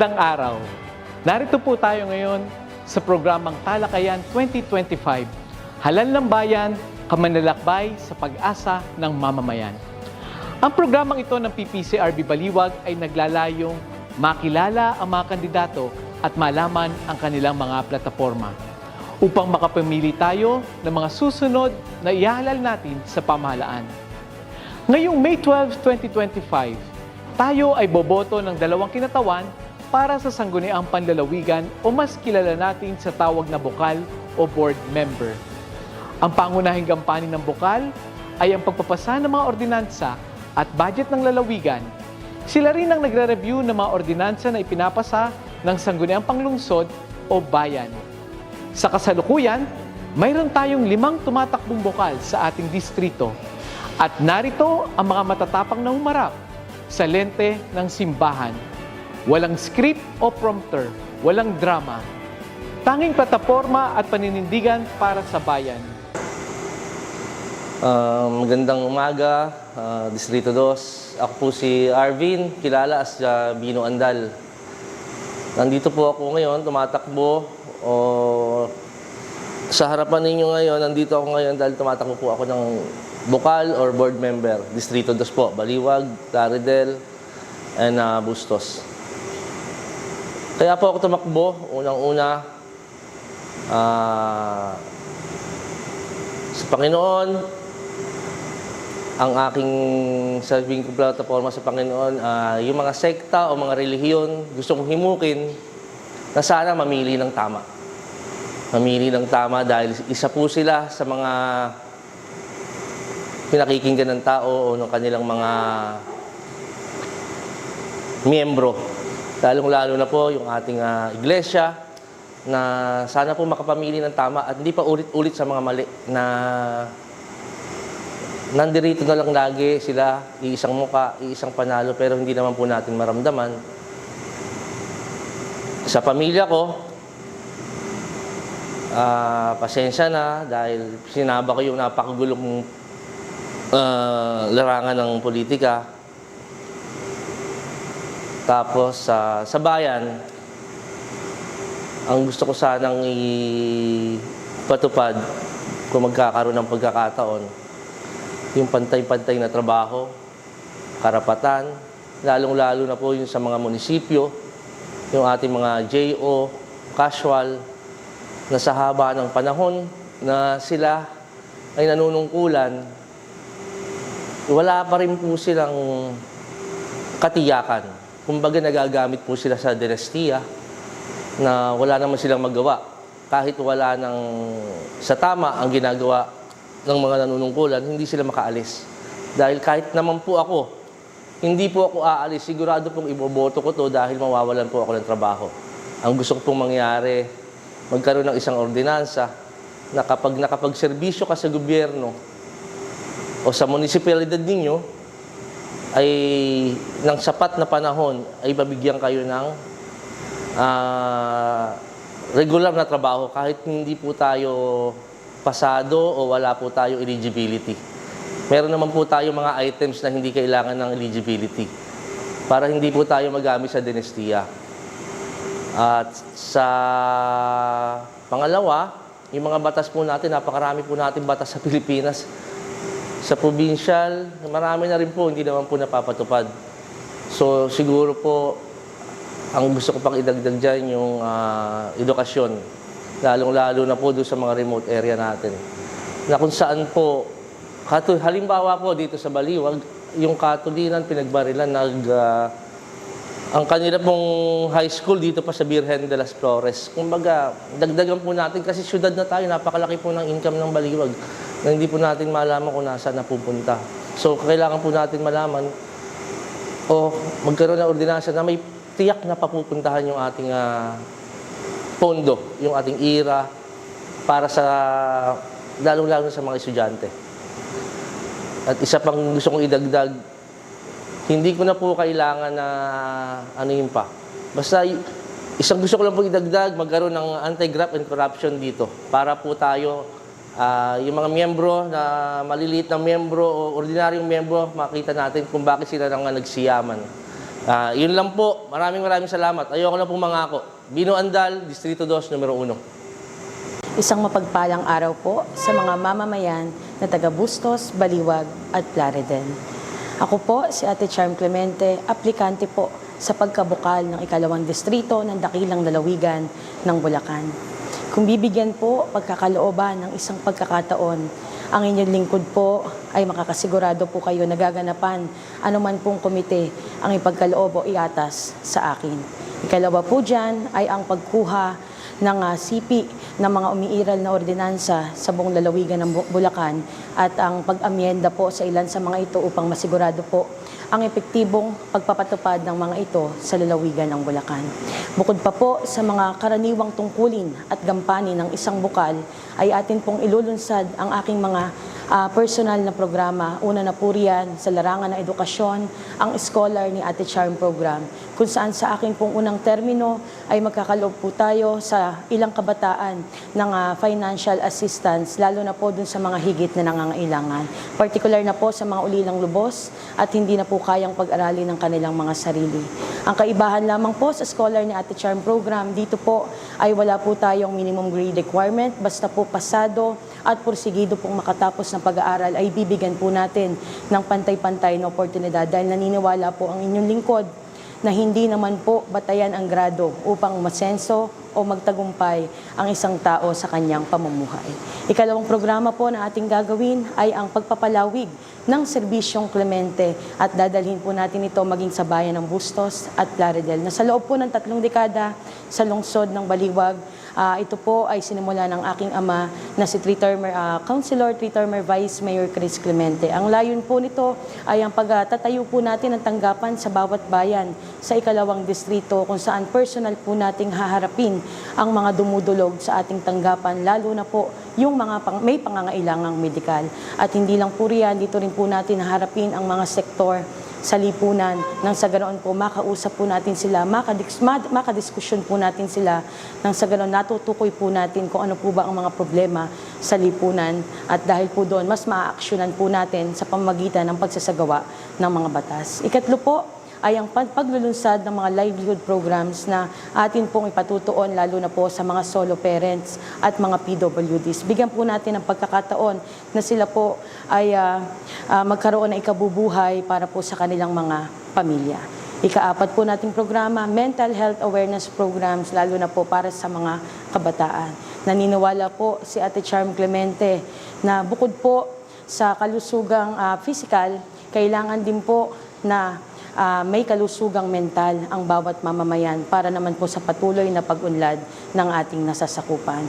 Magandang araw. Narito po tayo ngayon sa programang Talakayan 2025. Halal ng bayan, kamanlalakbay sa pag-asa ng mamamayan. Ang programang ito ng PPCRB Baliwag ay naglalayong makilala ang mga kandidato at malaman ang kanilang mga plataforma upang makapamili tayo ng mga susunod na ihalal natin sa pamahalaan. Ngayong May 12, 2025, tayo ay boboto ng dalawang kinatawan para sa sangguniang panlalawigan o mas kilala natin sa tawag na bukal o board member. Ang pangunahing gampanin ng bukal ay ang pagpapasa ng mga ordinansa at budget ng lalawigan. Sila rin ang nagre-review ng mga ordinansa na ipinapasa ng sangguniang panglungsod o bayan. Sa kasalukuyan, mayroon tayong limang tumatakbong bukal sa ating distrito. At narito ang mga matatapang na humarap sa lente ng simbahan. Walang script o prompter, walang drama. Tanging plataforma at paninindigan para sa bayan. Ah, magandang umaga, ah, Distrito 2. Ako po si Arvin, kilala as ah, Bino Andal. Nandito po ako ngayon, tumatakbo. O, sa harapan ninyo ngayon, nandito ako ngayon dahil tumatakbo po ako ng bukal or board member. Distrito 2 po, Baliwag, Plaridel, and ah, Bustos. Kaya po ako tumakbo, unang-una, ah, sa Panginoon, ang aking sabihin ko plataforma sa Panginoon, ah, yung mga sekta o mga relihiyon, gusto kong himukin na sana mamili ng tama. Mamili ng tama dahil isa po sila sa mga pinakikinggan ng tao o ng kanilang mga miyembro. Lalong-lalo na po yung ating ah, iglesia na sana po makapamili ng tama at hindi pa ulit-ulit sa mga mali na nandirito na lang lagi sila, iisang muka, iisang panalo, pero hindi naman po natin maramdaman. Sa pamilya ko, ah, pasensya na dahil sinaba ko yung napakagulong ah, larangan ng politika. Tapos sa sa bayan, ang gusto ko sanang ipatupad kung magkakaroon ng pagkakataon, yung pantay-pantay na trabaho, karapatan, lalong-lalo na po yung sa mga munisipyo, yung ating mga JO, casual, na sa haba ng panahon na sila ay nanunungkulan, wala pa rin po silang katiyakan. Kumbaga nagagamit po sila sa dinestiya na wala naman silang magawa. Kahit wala ng sa tama ang ginagawa ng mga nanunungkulan, hindi sila makaalis. Dahil kahit naman po ako, hindi po ako aalis, sigurado pong iboboto ko to dahil mawawalan po ako ng trabaho. Ang gusto ko pong mangyari, magkaroon ng isang ordinansa na kapag nakapagserbisyo ka sa gobyerno o sa munisipalidad ninyo, ay ng sapat na panahon ay babigyan kayo ng ah, regular na trabaho kahit hindi po tayo pasado o wala po tayo eligibility. Meron naman po tayo mga items na hindi kailangan ng eligibility para hindi po tayo magamit sa dinestiya. At sa pangalawa, yung mga batas po natin, napakarami po natin batas sa Pilipinas. Sa provincial, marami na rin po, hindi naman po napapatupad. So siguro po, ang gusto ko pang idagdag dyan yung ah, edukasyon. Lalong-lalo na po doon sa mga remote area natin. Na kung saan po, halimbawa po dito sa Baliwag, yung Katulinan, pinagbarilan, nag, ah, ang kanila pong high school dito pa sa Birhen de las Flores. Kumbaga, dagdagan po natin kasi syudad na tayo, napakalaki po ng income ng Baliwag na hindi po natin malaman kung nasaan napupunta. So, kailangan po natin malaman o magkaroon ng ordinansa na may tiyak na papupuntahan yung ating ah, pondo, yung ating ira para sa lalong-lalo sa mga estudyante. At isa pang gusto kong idagdag, hindi ko na po kailangan na ano yun pa. Basta isang gusto ko lang po idagdag, magkaroon ng anti-graft and corruption dito para po tayo, ah, yung mga miyembro na maliliit na miyembro o ordinaryong miyembro, makita natin kung bakit sila nang nagsiyaman. Ah, yun lang po. Maraming maraming salamat. Ayoko na pong mangako. Bino Andal, Distrito 2, numero 1. Isang mapagpalang araw po sa mga mamamayan na taga Bustos, Baliwag at Plaridel. Ako po si Ate Charm Clemente, aplikante po sa pagkabukal ng ikalawang distrito ng Dakilang Lalawigan ng Bulacan. Kung bibigyan po pagkakalooban ng isang pagkakataon, ang inyong lingkod po ay makakasigurado po kayo na gaganapan anuman pong komite ang ipagkaloob o iatas sa akin. Ikalawa po dyan ay ang pagkuha ng ah, sipi ng mga umiiral na ordinansa sa buong lalawigan ng Bu- Bulacan at ang pag-amyenda po sa ilan sa mga ito upang masigurado po ang epektibong pagpapatupad ng mga ito sa lalawigan ng Bulacan. Bukod pa po sa mga karaniwang tungkulin at gampanin ng isang bukal, ay atin pong ilulunsad ang aking mga ah, personal na programa. Una na po riyan sa larangan ng edukasyon, ang Scholar ni Ate Charm Program, kung saan sa aking pong unang termino ay magkakaloob po tayo sa ilang kabataan ng ah, financial assistance, lalo na po dun sa mga higit na nangangailangan. Particular na po sa mga ulilang lubos at hindi na po kayang pag-aralin ng kanilang mga sarili. Ang kaibahan lamang po sa Scholar ni Ate Charm Program, dito po ay wala po tayong minimum grade requirement, basta po pasado at porsigido pong makatapos ng pag-aaral ay bibigyan po natin ng pantay-pantay na oportunidad dahil naniniwala po ang inyong lingkod na hindi naman po batayan ang grado upang masenso o magtagumpay ang isang tao sa kanyang pamumuhay. Ikalawang programa po na ating gagawin ay ang pagpapalawig ng serbisyong Clemente at dadalhin po natin ito maging sa bayan ng Bustos at Plaridel na sa loob po ng tatlong dekada sa lungsod ng Baliwag Ah, ito po ay sinimula ng aking ama na si three-termer ah, Councilor, three-termer Vice Mayor Chris Clemente. Ang layon po nito ay ang pagtatayo po natin ng tanggapan sa bawat bayan sa ikalawang distrito kung saan personal po nating haharapin ang mga dumudulog sa ating tanggapan, lalo na po yung mga pang, may pangangailangang medikal. At hindi lang po riyan, dito rin po natin haharapin ang mga sektor sa lipunan nang sa ganoon po makausap po natin sila, makadis, makadiskusyon po natin sila nang sa ganoon natutukoy po natin kung ano po ba ang mga problema sa lipunan at dahil po doon mas maaaksyonan po natin sa pamamagitan ng pagsasagawa ng mga batas. Ikatlo po, ay ang pag- paglulunsad ng mga livelihood programs na atin pong ipatutuon lalo na po sa mga solo parents at mga PWDs. Bigyan po natin ng pagkakataon na sila po ay ah, ah, magkaroon ng ikabubuhay para po sa kanilang mga pamilya. Ikaapat po nating programa, mental health awareness programs, lalo na po para sa mga kabataan. Naniniwala po si Ate Charm Clemente na bukod po sa kalusugang ah, physical, kailangan din po na ah, may kalusugang mental ang bawat mamamayan para naman po sa patuloy na pag-unlad ng ating nasasakupan.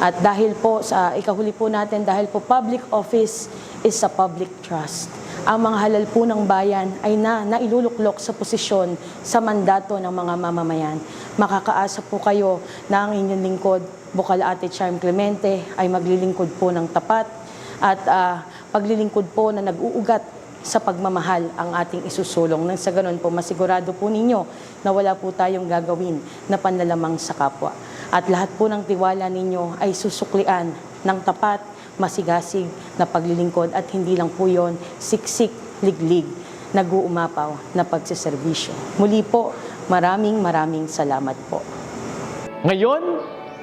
At dahil po sa ikahuli po natin, dahil po public office is a public trust. Ang mga halal po ng bayan ay na nailuluklok sa posisyon sa mandato ng mga mamamayan. Makakaasa po kayo na ang inyong lingkod, Bukal Ate Charm Clemente, ay maglilingkod po ng tapat at ah, paglilingkod po na nag-uugat sa pagmamahal ang ating isusulong. Nang sa ganun po, masigurado po ninyo na wala po tayong gagawin na panlalamang sa kapwa. At lahat po ng tiwala ninyo ay susuklian ng tapat, masigasig na paglilingkod at hindi lang po yon siksik, liglig, nag-uumapaw na pagsiservisyo. Muli po, maraming maraming salamat po. Ngayon,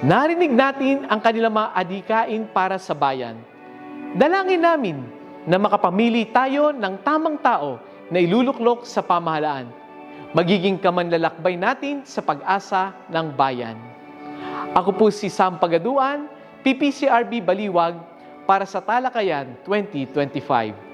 narinig natin ang kanilang mga adikain para sa bayan. Dalangin namin na makapamili tayo ng tamang tao na iluluklok sa pamahalaan. Magiging kamanlalakbay natin sa pag-asa ng bayan. Ako po si Sam Pagaduan, PPCRB Baliwag, para sa Talakayan 2025.